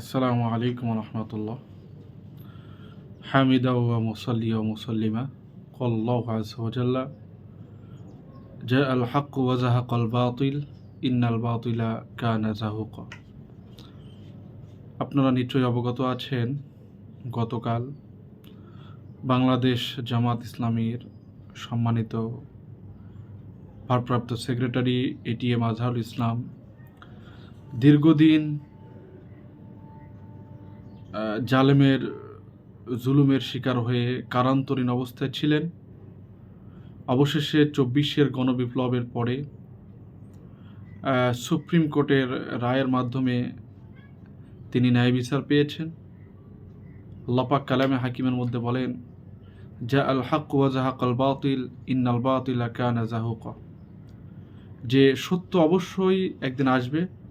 আসসালামু আলাইকুম রহমতুল্লাহ। হামিদা ওয়া মুসল্লি ও মুসল্লিমা। কল্লাহ আজহাল্লা আল হক ওয়াজাহা কল বাতিল। ইন্নাল বাতিলা কানা জাহুক আপনারা নিশ্চয়ই অবগত আছেন, গতকাল বাংলাদেশ জামাত ইসলামীর সম্মানিত ভারপ্রাপ্ত সেক্রেটারি এটিএম আজহারুল ইসলাম দীর্ঘদিন জালেমের, জুলুমের শিকার হয়ে কারান্তরীণ অবস্থায় ছিলেন। অবশেষে চব্বিশের গণবিপ্লবের পরে সুপ্রিম কোর্টের রায়ের মাধ্যমে তিনি ন্যায় বিচার পেয়েছেন। লপাক কালামে হাকিমের মধ্যে বলেন যা আল হাক ওয়াজাহাক আল বাতিল, ইন্নাল বাতিল কানা জাহুকা। যে সত্য অবশ্যই একদিন আসবে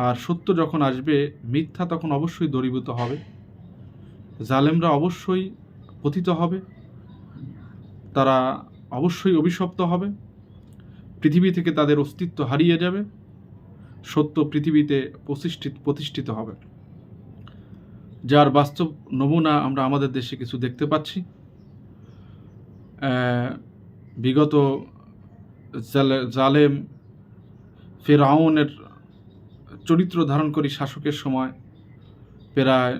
আর সত্য যখন আসবে, মিথ্যা তখন অবশ্যই দূরীভূত হবে। জালেমরা অবশ্যই পতিত হবে। তারা অবশ্যই অভিশপ্ত হবে। পৃথিবী থেকে তাদের অস্তিত্ব হারিয়ে যাবে। সত্য পৃথিবীতে প্রতিষ্ঠিত প্রতিষ্ঠিত হবে। যার বাস্তব নমুনা আমরা আমাদের দেশে কিছু দেখতে পাচ্ছি। বিগত জালে- জালেম ফেরাউনের চরিত্র ধারণ করি শাসকের সময়। প্রায়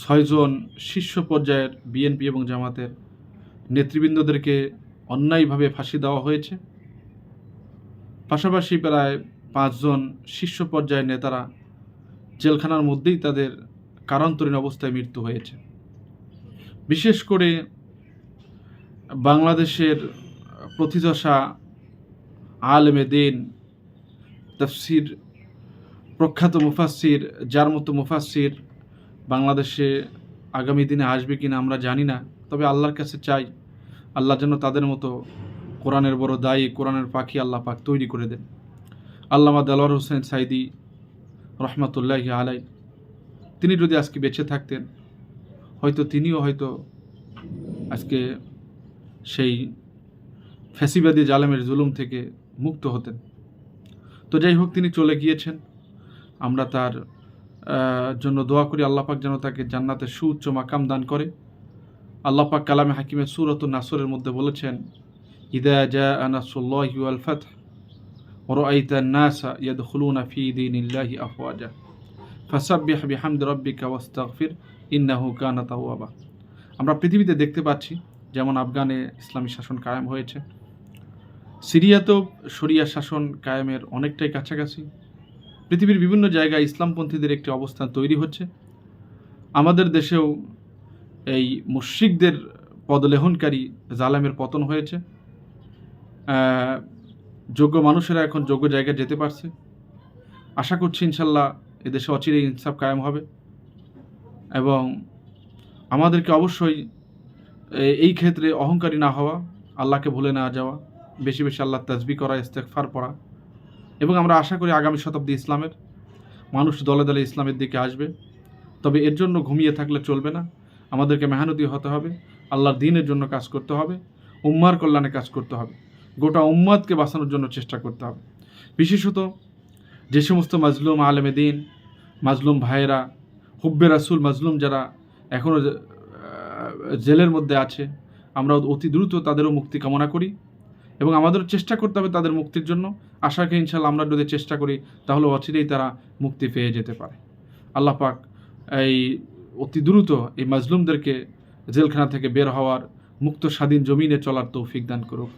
ছয়জন শীর্ষ পর্যায়ের বিএনপি এবং জামাতের নেতৃবৃন্দদেরকে অন্যায়ভাবে ফাঁসি দেওয়া হয়েছে। পাশাপাশি প্রায় পাঁচজন শীর্ষ পর্যায়ের নেতারা জেলখানার মধ্যেই তাদের কারান্তরীণ অবস্থায় মৃত্যু হয়েছে। বিশেষ করে বাংলাদেশের প্রথিতশা আলেমে দিন, তফসির প্রখ্যাত মুফাসির যার মতো মুফাসির বাংলাদেশে আগামী দিনে আসবে কি না আমরা জানি না, তবে আল্লাহর কাছে চাই আল্লাহ যেন তাদের মতো কোরআনের বড় দায়ী, কোরআনের পাখি আল্লাহ পাক তৈরি করে দেন। আল্লামা দেলোয়ার হোসেন সাইদি রহমতুল্লাহ আলাই তিনি যদি আজকে বেঁচে থাকতেন, হয়তো তিনিও হয়তো আজকে সেই ফ্যাসিবাদী জালেমের জুলুম থেকে মুক্ত হতেন। তো যাই হোক, তিনি চলে গিয়েছেন। আমরা তার আহ, জন্য দোয়া করি আল্লাহ পাক যেন তাকে জান্নাতের সুউচ্চ মাকাম দান করে আল্লাহ পাক কালামে হাকিমের সুরত নাসরের মধ্যে বলেছেন ইদা জা আনাসুল্লাহি ওয়াল ফাত ورأيت الناس يدخلون في دين الله أفواجا فسبح بحمد ربك واستغفر إنه كان توابا আমরা পৃথিবীতে দেখতে পাচ্ছি যেমন আফগানে ইসলামী শাসন কায়েম হয়েছে সিরিয়াতেও শরিয়া শাসন কায়েমের অনেকটাই কাছাকাছি পৃথিবীর বিভিন্ন জায়গায় ইসলামপন্থীদের একটি অবস্থান তৈরি হচ্ছে। আমাদের দেশেও এই মুশ্রিকদের পদলেহনকারী জালামের পতন হয়েছে। যোগ্য মানুষেরা এখন যোগ্য জায়গায় যেতে পারছে। আশা করছি ইনশাল্লাহ এদেশে অচিরেই ইনসাফ কায়েম হবে। এবং আমাদেরকে অবশ্যই এই ক্ষেত্রে অহংকারী না হওয়া, আল্লাহকে ভুলে না যাওয়া, বেশি বেশি আল্লাহ তাজবি করা ইস্তেকফার পড়া এবং আমরা আশা করি আগামী শতাব্দী ইসলামের মানুষ দলে দলে ইসলামের দিকে আসবে। তবে এর জন্য ঘুমিয়ে থাকলে চলবে না। আমাদেরকে মেহনতি হতে হবে, আল্লাহর দিনের জন্য কাজ করতে হবে, উম্মার কল্যাণে কাজ করতে হবে, গোটা উম্মাদকে বাঁচানোর জন্য চেষ্টা করতে হবে। বিশেষত যে সমস্ত মাজলুম আলেমে দিন, মাজলুম ভাইয়েরা, হুব্বে রাসুল মাজলুম যারা এখনও জেলের মধ্যে আছে, আমরা অতি দ্রুত তাদেরও মুক্তি কামনা করি। এবং আমাদের চেষ্টা করতে হবে তাদের মুক্তির জন্য। আশাকে ইনশাল্লাহ আমরা যদি চেষ্টা করি তাহলে অচিরেই তারা মুক্তি পেয়ে যেতে পারে। আল্লাহ পাক এই অতি দ্রুত এই মাজলুমদেরকে জেলখানা থেকে বের হওয়ার মুক্ত স্বাধীন জমিনে চলার তৌফিক দান করুক।